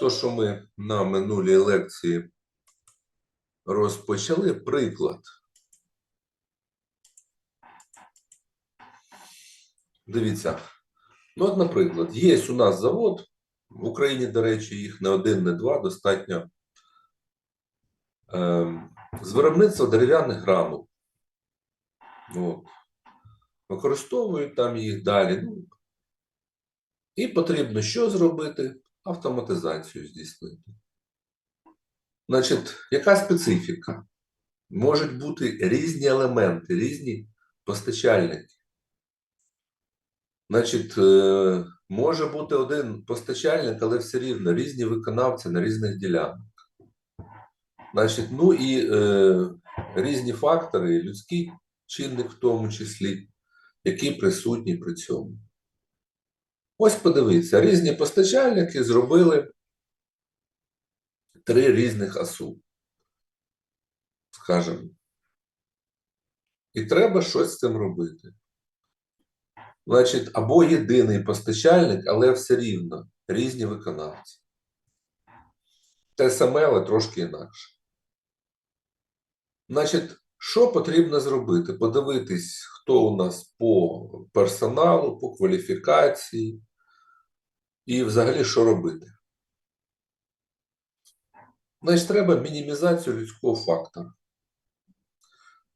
то, що ми на минулій лекції розпочали, приклад. Дивіться. Ну, от, наприклад, є у нас завод, в Україні, до речі, їх не один, не два, достатньо. Ем, з виробництва дерев'яних грамот. От. Використовують там їх далі. Ну, і потрібно що зробити? Автоматизацію здійснити. Значить, яка специфіка? Можуть бути різні елементи, різні постачальники. Значить, е, може бути один постачальник, але все рівно різні виконавці на різних ділянках. Значить, ну і е, різні фактори, людський чинник в тому числі, які присутні при цьому. Ось подивіться, різні постачальники зробили три різних асу, скажімо. І треба щось з цим робити. Значить, або єдиний постачальник, але все рівно різні виконавці. Те саме, але трошки інакше. Значить, що потрібно зробити? Подивитись, хто у нас по персоналу, по кваліфікації, і взагалі що робити. Значить, треба мінімізацію людського фактора.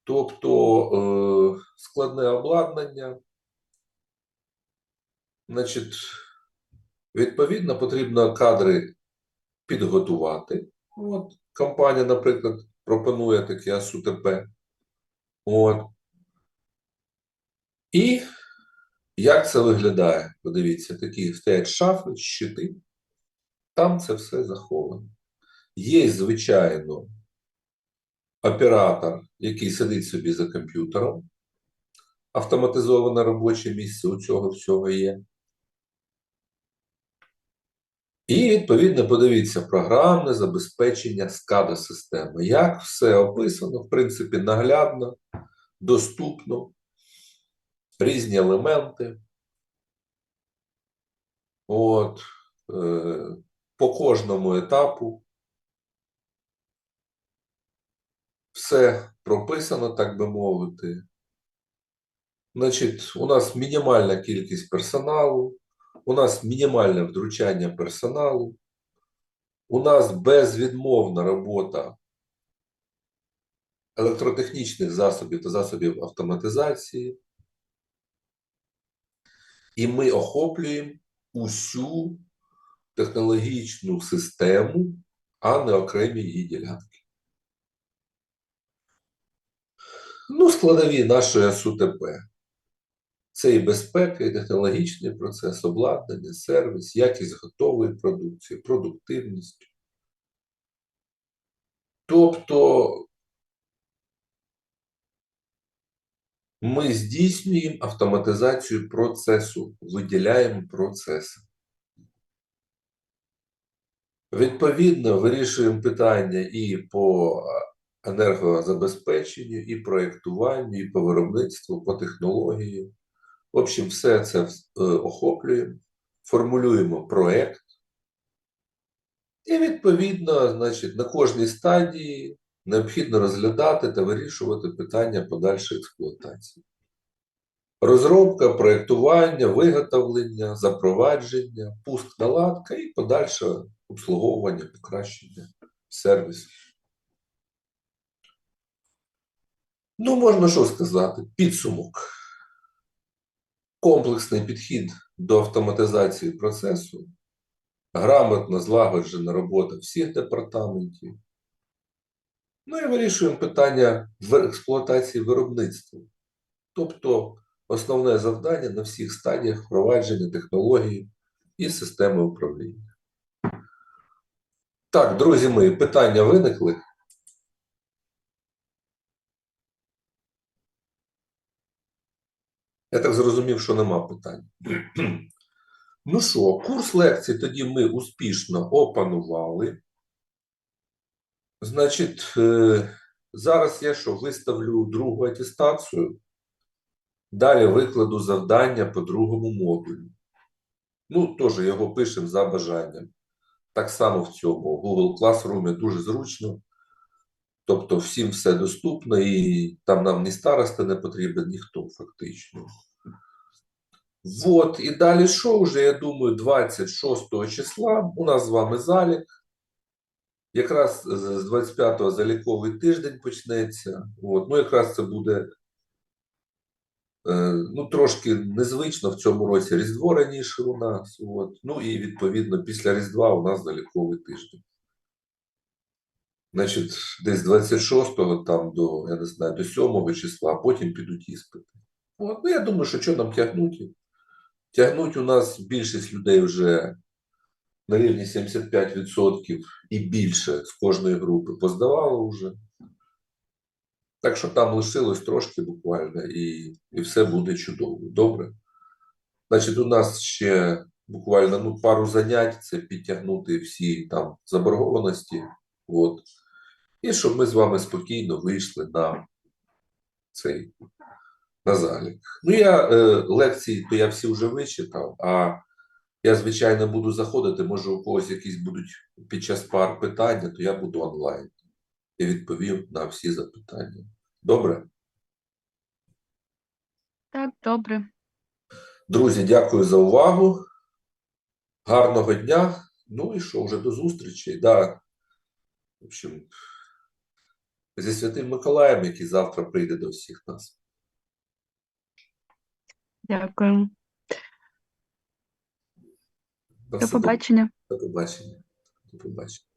Тобто е, складне обладнання. Значить, відповідно, потрібно кадри підготувати. От, компанія, наприклад, пропонує таке АСУТП. От. І як це виглядає? Подивіться, такі стоять шафи, щити. Там це все заховано. Є, звичайно, оператор, який сидить собі за комп'ютером. Автоматизоване робоче місце у цього всього є. І, відповідно, подивіться програмне забезпечення SCADA системи. Як все описано, в принципі, наглядно, доступно, різні елементи. От, е, по кожному етапу. Все прописано, так би мовити. Значить, у нас мінімальна кількість персоналу, у нас мінімальне втручання персоналу, у нас безвідмовна робота електротехнічних засобів та засобів автоматизації. І ми охоплюємо усю технологічну систему, а не окремі її ділянки. Ну, складові нашої СУТП. Це і безпека, і технологічний процес, обладнання, сервіс, якість готової продукції, продуктивність. Тобто ми здійснюємо автоматизацію процесу, виділяємо процеси. Відповідно, вирішуємо питання і по енергозабезпеченню, і проєктуванню, і по виробництву, по технології. В общем, все це е, охоплюємо, формулюємо проєкт. І, відповідно, значить, на кожній стадії необхідно розглядати та вирішувати питання подальшої експлуатації. Розробка, проєктування, виготовлення, запровадження, пуск наладка і подальше обслуговування, покращення сервісу. Ну, можна що сказати? Підсумок. Комплексний підхід до автоматизації процесу, грамотно злагоджена робота всіх департаментів. Ну і вирішуємо питання в експлуатації виробництва. Тобто основне завдання на всіх стадіях впровадження технології і системи управління. Так, друзі мої, питання виникли. Я так зрозумів, що нема питань. Ну що, курс лекцій тоді ми успішно опанували. Значить, е, зараз я що виставлю другу атестацію. Далі викладу завдання по другому модулю. Ну, теж його пишемо за бажанням. Так само в цьому Google Classroom дуже зручно. Тобто всім все доступно, і там нам ні староста не потрібен, ніхто фактично. Вот, і далі що вже, я думаю, 26 числа у нас з вами залік. Якраз з 25-го заліковий тиждень почнеться. От. Ну, якраз це буде е, ну, трошки незвично в цьому році Різдво раніше у нас. От. Ну і відповідно після Різдва у нас заліковий тиждень. Значить, десь 26-го там до, я не знаю, до 7 числа, а потім підуть іспити. От. Ну, я думаю, що що нам тягнуть? Тягнуть у нас більшість людей вже на рівні 75% і більше з кожної групи поздавало вже. Так що там лишилось трошки буквально, і, і все буде чудово. Добре. Значить, у нас ще буквально ну, пару занять це підтягнути всі там заборгованості. От. І щоб ми з вами спокійно вийшли на цей на залік. Ну, я е, лекції, то я всі вже вичитав, а я, звичайно, буду заходити, може, у когось якісь будуть під час пар питання, то я буду онлайн і відповім на всі запитання. Добре? Так, добре. Друзі, дякую за увагу. Гарного дня. Ну і що, вже до зустрічі. Да. В общем, зі Святим Миколаєм, який завтра прийде до всіх нас. Дякую. До побачення. До побачення. До побачення.